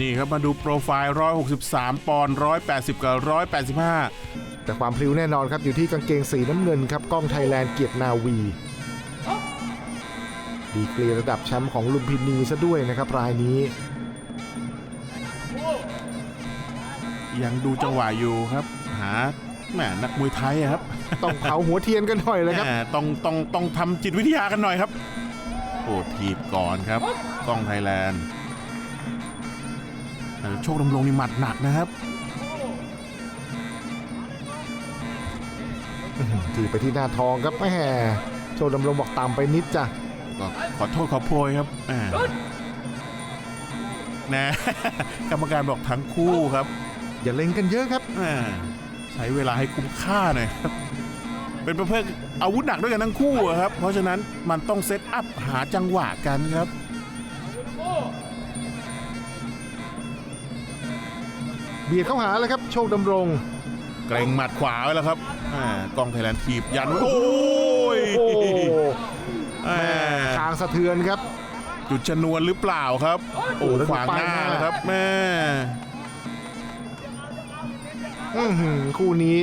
นี่ครับมาดูโปรไฟล์ 163 ปอนด์180 กับ 185 แต่ความพลิ้วแน่นอนครับ อยู่ที่กางเกงสีน้ำเงินครับกล้องไทยแลนด์เกียรตินาวี ดีกรีระดับแชมป์ของลุมพินีซะด้วยนะครับรายนี้ ยังดูจังหวะอยู่ครับ หาแหมนักมวยไทยอะครับ ต้องเผาหัวเทียนกันหน่อยเลยครับแหมต้องต้องต้องทำจิตวิทยากันหน่อยครับโอ้ทีบก่อนครับกล้องไทยแลนด์ เออโชคดำรงนี่หมัดหนักนะครับทีไปที่หน้าทองครับแหมโชว์ดำรงบอกตามไปนิดจ้ะก็ขอโทษขอโพยครับแหมนะกรรมการบอกทั้งคู่ครับ อย่าเล็งกันเยอะครับแหมใช้เวลาให้คุ้มค่าหน่อยครับเป็นประเภทอาวุธหนักด้วยกันทั้งคู่อะครับ เพราะฉะนั้นมันต้องเซตอัพหาจังหวะกันครับ เบียดเข้าหาเลยครับโชคดำรง เกรงหมัดขวาไว้แล้วครับอ่ากล้องไทยแลนด์ทีบยันไว้โอ้ยโอ้อ่าคางสะเทือนครับ จุดชนวนหรือเปล่าครับ โอ้แล้วดูขวางหน้าป้ายหน้าแล้วครับแม่อื้อหือคู่นี้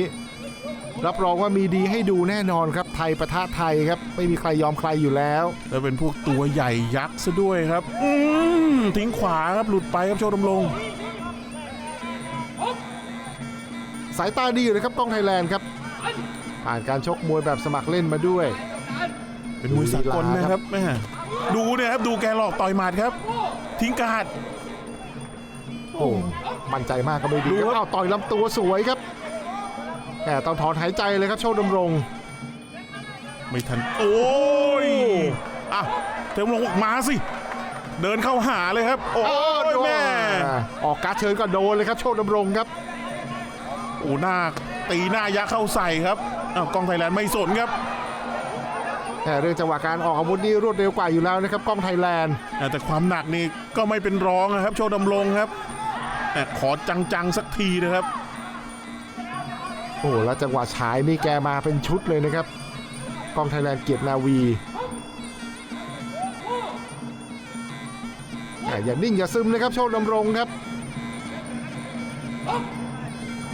รับรองว่ามีดีให้ดูแน่นอนครับไทยประทะไทยครับ ไม่มีใครยอมใครอยู่แล้ว แล้วเป็นพวกตัวใหญ่ยักษ์ซะด้วยครับ อืมทิ้งขวาครับหลุดไปครับโชว์ดำรง สายตาดีอยู่เลยครับกล้องไทยแลนด์ครับ ผ่านการชกมวยแบบสมัครเล่นมาด้วย เป็นมวยสากลนะครับแม่ดูเนี่ยครับดูแกหลอกต่อยหมัดครับ ทิ้งการ์ดโอ้มั่นใจมากก็ไม่ดีดูคครัรับบอ้าวต่อยลำตัวสวยครับแต่ต้องถอนหายใจเลยครับโชคดำรง ไม่ทัน โอ้ยอะเทมลงมาสิ เดินเข้าหาเลยครับ โอ้อ้าวยโดนแม่ ออกการดเชิญก็โดนเลยครับ โชคดำรงครับโอ้หน้าตีหน้ายักษ์เข้าใส่ครับอ้าวกล้องไทยแลนด์ไม่สนครับแต่เรื่องจังหวะการออกอาวุธนี่รวดเร็วกว่าอยู่แล้วนะครับกล้องไทยแลนด์อ่าแต่ความหนักนี่ก็ไม่เป็นรองนะครับ โชว์ดำรงครับแต่ขอจังๆสักทีนะครับ โอ้แล้วจังหวะฉายนี่แกมาเป็นชุดเลยนะครับกล้องไทยแลนด์เกียรตินาวีอะอย่านิ่งอย่าซึมนะครับโชคดำรงครับ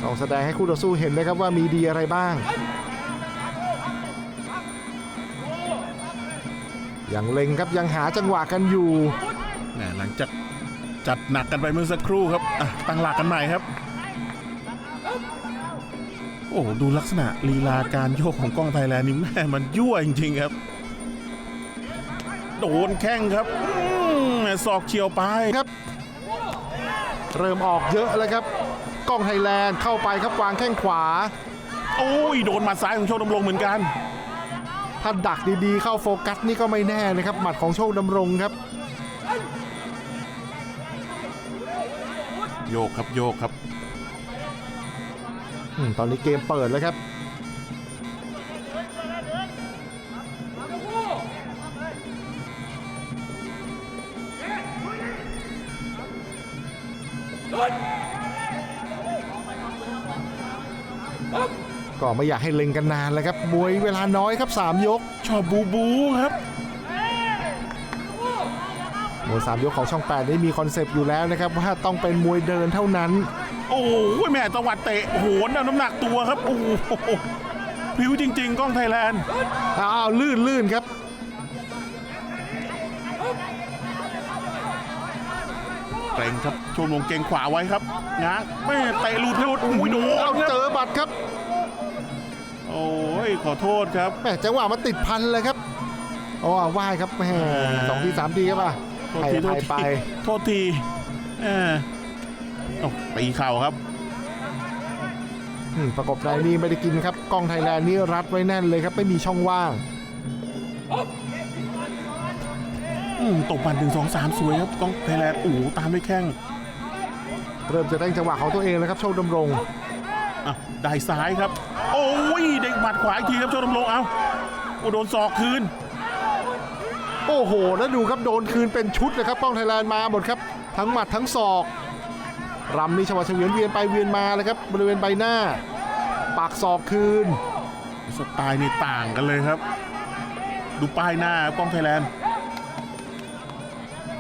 ต้องแสดงให้คู่ต่อสู้เห็นนะครับว่ามีดีอะไรบ้างยังเล็งครับยังหาจังหวะกันอยู่แหมหลังจากจัดหนักกันไปเมื่อสักครู่ครับอะตั้งหลักกันใหม่ครับ โอ้โหดูลักษณะลีลาการโยกของกล้องไทยแลนด์นี่แม่มันยั่วจริงๆครับ โดนแข้งครับอืมศอกเฉียวไป ครับ เริ่มออกเยอะแล้วครับ กล้องไทยแลนด์เข้าไปครับวางแข้งขวา โอ้ยโดนหมัดซ้ายของโชคดำรงเหมือนกัน ถ้าดักดีๆ เข้าโฟกัสนี่ก็ไม่แน่นะครับ หมัดของโชคดำรงครับ โยกครับโยกครับอมตอนนี้เกมเปิดแล้วครับ ก็ไม่อยากให้เล็งกันนานแล้วครับมวยเวลาน้อยครับ 3 ยก ชอบบูบูครับมวย3ยกของช่อง 8 นี่มีคอนเซปต์อยู่แล้วนะครับว่าต้องเป็นมวยเดินเท่านั้น โอ้โหแม่จังหวัดเตะโหนเอาน้ำหนักตัวครับโอ้โหพริ้วจริง ๆ กล้องไทยแลนด์อ้าวลื่นลื่นครับเกรงครับชมลงเกรงขวาไว้ครับง้างแม่เตะหลุดให้หลุดอุ้ยโดนเอาคเจรับอบัตรครับโอ้ยขอโทษครับ แหมจังหวะมันติดพันเลยครับโอ้ไหว้ครับแหมสองทีสามทีครับป่ะโทษให้ทีโทไปษไปทีโทษทีเออโอ้ตีเข่าครับ อืมประกบในนี่ไม่ได้กินครับกล้องไทยแลนด์นี่รัดไว้แน่นเลยครับ ไม่มีช่องว่าง อืมตกบันหนึ่งสองสามสวยครับกล้องไทยแลนด์โอ้โหตามด้วยแข้ง เริ่มจะได้จังหวะของตัวเองแล้วครับโชคดำรง อะได้ซ้ายครับ โอ้ยเด็กหมัดขวาอีกทีครับโชว์ดำรงเอาโอ้โดนศอกคืน โอ้โห แล้วดูครับโดนคืนเป็นชุดเลยครับกล้องไทยแลนด์มาหมดครับ ทั้งหมัดทั้งศอกรำนี่ชวัดเฉวียนเวียนไปเวียนมาเลยครับบริเวณใบหน้า ปากศอกคืน สไตล์นี่ต่างกันเลยครับ ดูป้ายหน้าครับกล้องไทยแลนด์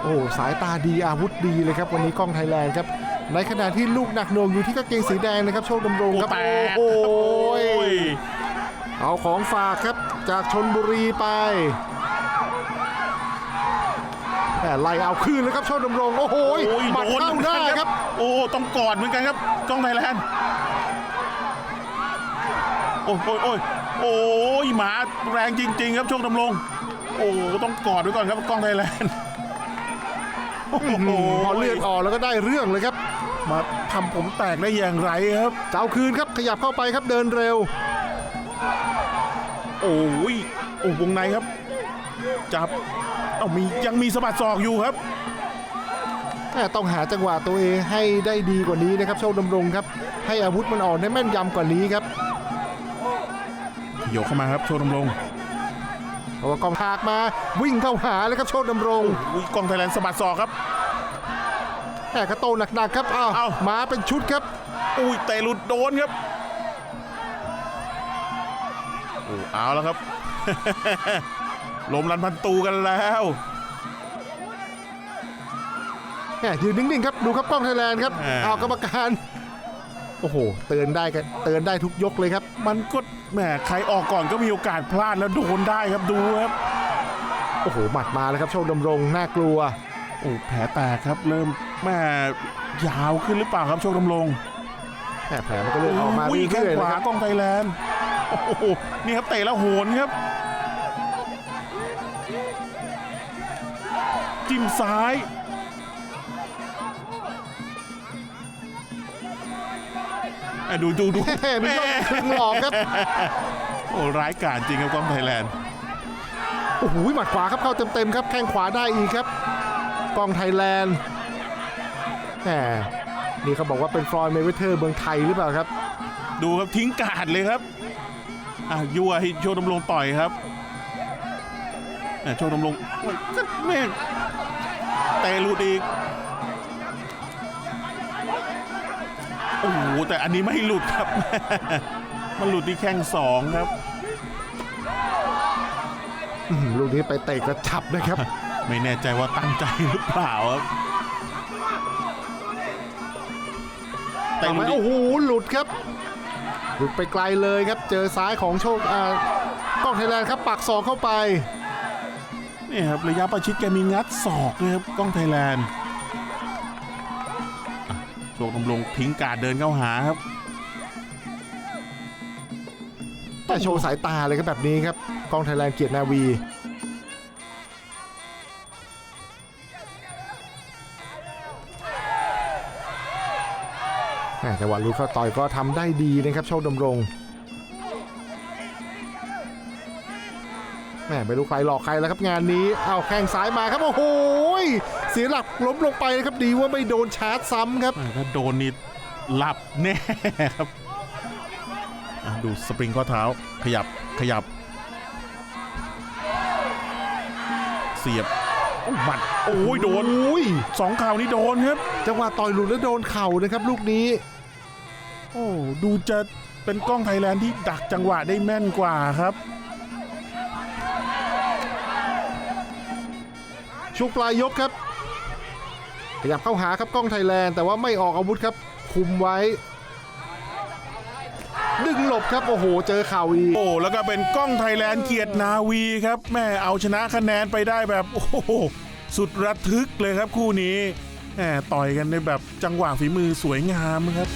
โอ้สายตาดีอาวุธดีเลยครับ วันนี้กล้องไทยแลนด์ครับ ในขณะที่ลูกหนักหน่วงอยู่ที่กางเกงสีแดงนะครับโชคดำรงโอ้ครับแตกโอ้โหโอ้ยเอาของฝากครับจากชนบุรีไปแหม่ไล่เอาคืนเลยครับโชคดำรง โอ้โหโอ้ยหมัดโดนเข้าเหมือนหกัน้านครับ โอ้ต้องกอดเหมือนกันครับกล้องไทยแลนด์โอ้ยโอ้ยโอ้ยโอ้ยหมาแรงจริง ๆ ครับโชคดำรง โอ้ต้องกอดไว้ก่อนครับกล้องไทยแลนด์โอ้โหพอเลือดออกแล้วก็ได้เรื่องเลยครับ มาทำผมแตกได้อย่างไรครับเจ้าคืนครับขยับเข้าไปครับเดินเร็ว โอ้ยโอ้วงในครับ จับเอามียังมีสะบัดศอกอยู่ครับแม่ต้องหาจังหวะตัวเองให้ได้ดีกว่านี้นะครับโชคดำรงครับ ให้อาวุธมันออกได้แม่นยำกว่านี้ครับโยกเข้ามาครับโชว์ดำรงเพราะว่ากองทากมาวิ่งเข้าหาเลยครับโชคดำรงอุ้ยกล้องไทยแลนด์สะบัดศอกครับ แม่กระโตหนักๆครับอ้าวเอ้า มาเป็นชุดครับ อุ้ยเตะหลุดโดนครับโอ้เอาแล้วครับ ลมรันพันตูกันแล้วแม่ยืนนิ่งๆครับดูครับกล้องไทยแลนด์ครับอ่า เอากรรมการ โอ้โห เตือนได้กันเตือนได้ทุกยกเลยครับ มันก็แหมใครออกก่อนก็มีโอกาสพลาดแล้วโดนได้ครับดูครับ โอ้โหหมัดมาแล้วครับโชคดำรงน่ากลัว โอ้แผลแตกครับเริ่มแหม่ยาวขึ้นหรือเปล่าครับโชคดำรงแม่แผลมันก็เลื่อนออกมาอุ้ยแข้งเรื่อยๆขนะวาครับกล้องไทยแลนด์โอ้โหนี่ครับเตะแล้วโหนครับ จิ้มซ้ายอะดูดูดูแม่มียกครึ่งหลอกครับ โอ้ร้ายกาจจริงครับกล้องไทยแลนด์โอ้โหหมัดขวาครับเข้าเต็มๆครับแข้งขวาได้อีกครับ กองไทยแลนด์แหมนี่เขาบอกว่าเป็นฟลอยด์เมเวเทอร์เมืองไทยหรือเปล่าครับ ดูครับทิ้งการดเลยครับอะยั่วให้โชว์ดำรงต่อยครับอะโชว์ดำรงโอ้ยแม่งเตะหลุดอีกโอ้โหแต่อันนี้ไม่หลุดครับ มันหลุดที่แข้งสองครับอื้อหือลูกนี้ไปเตะกระชับนะครับ ไม่แน่ใจว่าตั้งใจหรือเปล่าครับแต่ทำหไมลุดอีกโอ้โหหลุดครับ หลุดไปไกลเลยครับ เจอซ้ายของโชคอ่ากล้องไทยแลนด์ครับปักศอกเข้าไปนี่ครับระยะประชิดแกมีงัดศอกเลยครับกล้องไทยแลนด์อะโชคดำรงทิ้งการดเดินเข้าหาครับแต่โชว์สายตาเลยครับแบบนี้ครับกล้องไทยแลนด์เกียรตินาวี จังหวะลุกเข้าต่อยก็ทำได้ดีนะครับโชคดำรงแม่ไม่รู้ใครหลอกใครแล้วครับงานนี้เอาแข้งซ้ายมาครับโอ้โหเสียหลักล้มลงไปนะครับดีว่าไม่โดนชาร์จซ้ำครับถ้าโดนนี่หลับแน่ครับดูสปริงข้อเท้าขยับขยับ เสียบ โอ้หมัดโอ้ยโดนโอ้ยสองข่าวนี้โดนครับ จังหวะต่อยหลุดแล้วโดนเข่านะครับ ลูกนี้ โอ้ดูจะเป็นกล้องไทยแลนด์ที่ดักจังหวะได้แม่นกว่าครับ ช่วงปลายยกครับขยับเข้าหาครับกล้องไทยแลนด์แต่ว่าไม่ออกอาวุธครับ คุมไว้ ดึงหลบครับโอ้โห เจอเข่าอีกโอ้แล้วก็เป็นกล้องไทยแลนด์เกียรตินาวีครับแม่เอาชนะคะแนนไปได้แบบโอ้โหสุดระทึกเลยครับคู่นี้แหมต่อยกันในแบบจังหวะฝีมือสวยงามครับ